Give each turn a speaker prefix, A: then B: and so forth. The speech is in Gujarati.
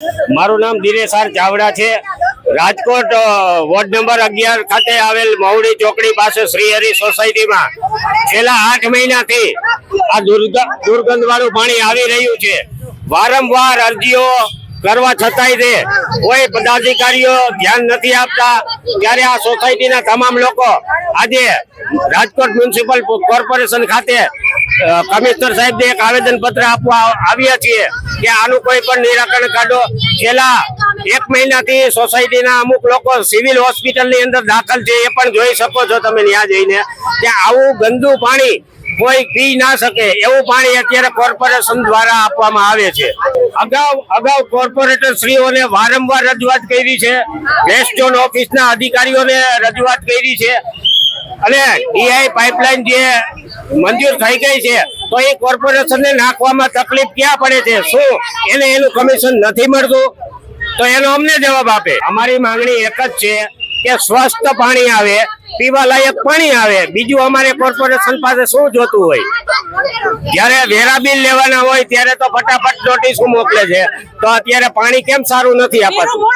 A: મારું નામ દિનેશાર ચાવડા છે. રાજકોટ વોર્ડ નંબર અગિયાર ખાતે આવેલ મહુડી ચોકડી પાસે શ્રીહરિ સોસાયટીમાં છેલ્લા આઠ મહિનાથી આ દુર્ગંધ વાળું પાણી આવી રહ્યું છે. વારંવાર અરજીઓ કરવા છતાંય તે કોઈ પદાધિકારીઓ ધ્યાન નથી આપતા. ત્યારે આ સોસાયટીના તમામ લોકો આજે રાજકોટ મ્યુનિસિપલ કોર્પોરેશન ખાતે કમિશનર સાહેબને એક આવેદન પત્ર આપવા આવ્યા છીએ કે આનું કોઈ પણ નિરાકરણ કાઢો. છેલ્લા એક મહિનાથી સોસાયટીના અમુક લોકો સિવિલ હોસ્પિટલની અંદર દાખલ છે, એ પણ જોઈ શકો છો તમે ત્યાં જઈને ત્યાં આવું ગંદુ પાણી કોઈ પી ના શકે, એવું પાણી અત્યારે કોર્પોરેશન દ્વારા આપવામાં આવે છે. અગાઉ અગાઉ કોર્પોરેટર શ્રીઓને વારંવાર રજૂઆત કરી છે, વેસ્ટ ઝોન ઓફિસના અધિકારીઓને રજૂઆત કરી છે અને ડીઆઈ પાઇપલાઇન જે મંજૂર થઈ ગઈ છે તો એ કોર્પોરેશનને નાખવામાં તકલીફ ક્યાં પડે છે? શું? એને એનું કમિશન નથી મળતું? તો એનો અમને જવાબ આપે. અમારી માંગણી એક જ છે કે સ્વસ્થ પાણી આવે પીવા લાયક પાણી આવે. બીજું અમારે કોર્પોરેશન પાસે શું જોતું હોય? જ્યારે વેરા બિલ લેવાના હોય ત્યારે તો ફટાફટ નોટિસ મોકલે છે. તો અત્યારે પાણી કેમ સારું નથી અપાતું